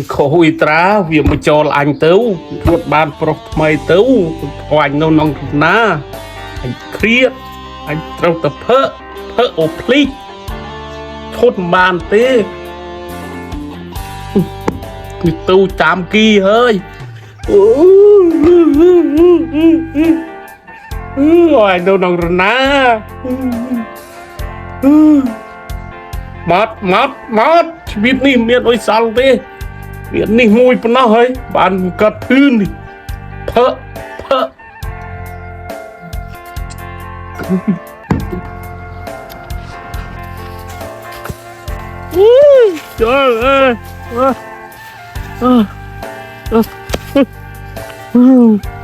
ញខុសអ៊ីត្រាវាមកចូលអញទៅទួតបានប្រុសថ្មីទៅខ្វាញ់នៅក្នុងណាអញគ្រៀតអញត្រូវទៅភើភើអូភ្លីឈុតបានទេនេះទៅតាមគីហើយអូយនៅក្នុងរណាម៉ត់ម៉ត់ម៉ត់ជីវិតនេះមានអុយសល់ទេវានេះមួយប៉ុណ្ណោះហើយបានកាត់ធឿននេះផឹកផឹកអូយចូលអើអឺអឺ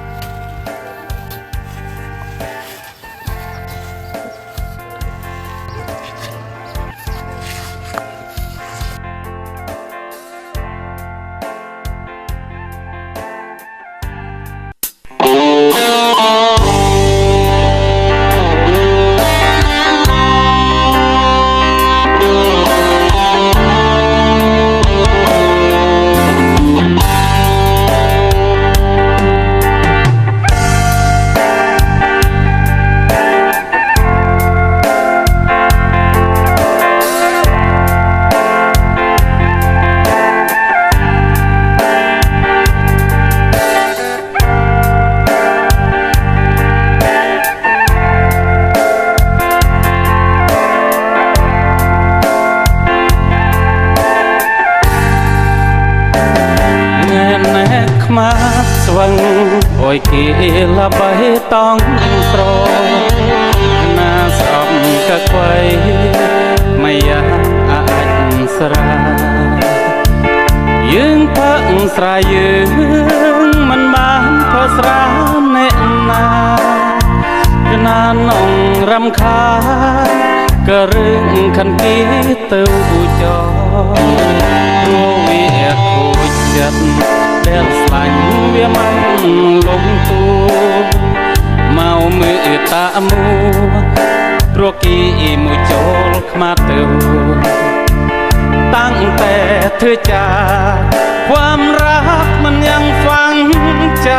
ខ្មាស្វឹងអុយគេលបៃតងស្រណាស្អប់កខ្វៃមិនអាចស្រាយើងផឹកស្រាយើងមិនបានផឹកស្រាអ្នកណាកណានអងរំខានក៏រឿងខានគេទៅចោព្រោះវាខូចចិត្តแล้วสัญเวียมันลงตัวเมามือตามูพรกีมุโจลขมาตัวตั้งแต่เธอจาก ความรักมันยังฟังใจ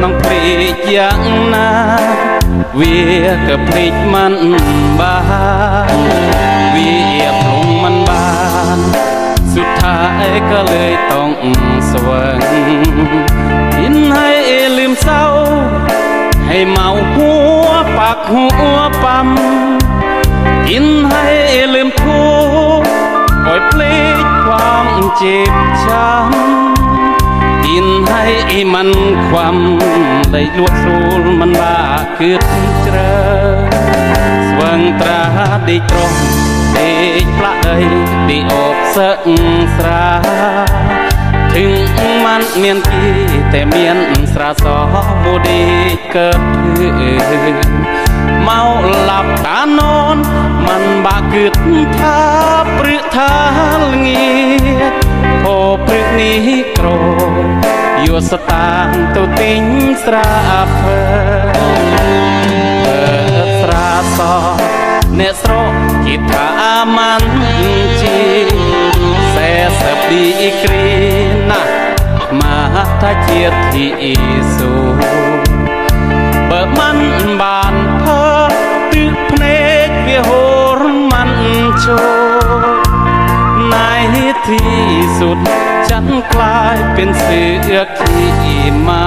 น้องปลีกยังนาเวียกับปลีกมันบ้าเวียกអើយក៏លើយតងស្វឹងមានឲ្យអេលឹមសៅให้เมาหัวปากหัวปั๊มกินให้ลืมทุกปล่อยพลิกความเจ็บช้ำกินให้มันความได้ลวดสูลมันบ้าคือเจอสว่างตราได้ตรงได้ปลาเอ้ยได้อសឹកស្រាถึงมันមានគីតែមានស្រាសមូឌីកើតមកលាប់តាននมันបាក់គិតថាព្រឹកថាលងាអូព្រឹកនេះក្រយួរស្តាងទៅទិញស្រាអភើស្រាសអ្នកดีกรีนะมาทาเจียที่สูเบิกมันบานเพ้อตึกเพลกเวียโหรมันโชในที่สุดฉันกลายเป็นเสือที่มา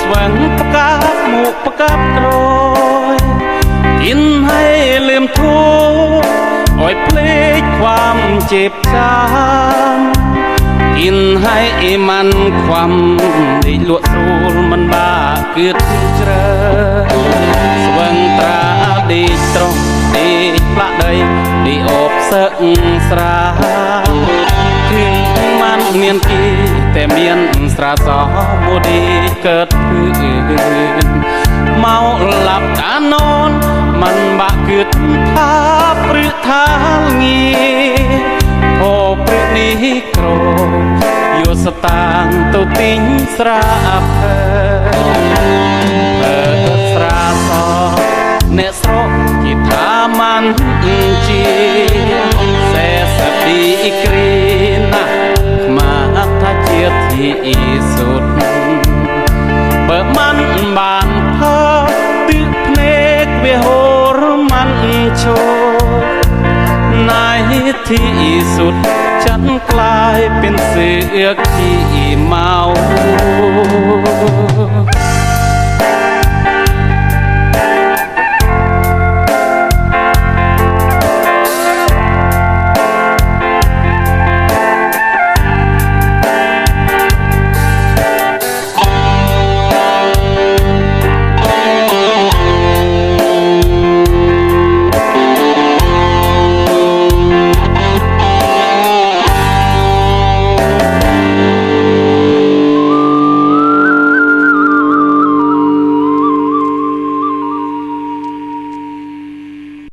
ស្វាងផ្កាមកផ្កាប់ក្រោយទៀនហើយលឹមធូឲ្យភ្លេចความเจ็บช้ำ กินให้มันความได้ลวดรูลมันบ้าเกิดเจริญស្វឹងត្រាដេកត្រង់ដេកផ្លាក់ដីដេកអបសឹកស្រាគឺมันមានគេតែមានស្រាសោមួយទីកើតគឺមកលាប់តាណូនมันបាក់គិតថាព្រឹកថាងាអូព្រឹកនេះក្រយោសតាងទៅទិញស្រាអភើស្រាសោអ្នកที่สุดเบิกมันบานพาตึกเพลกเวโหรมันโชในที่สุดฉันกลายเป็นเสือกที่เมา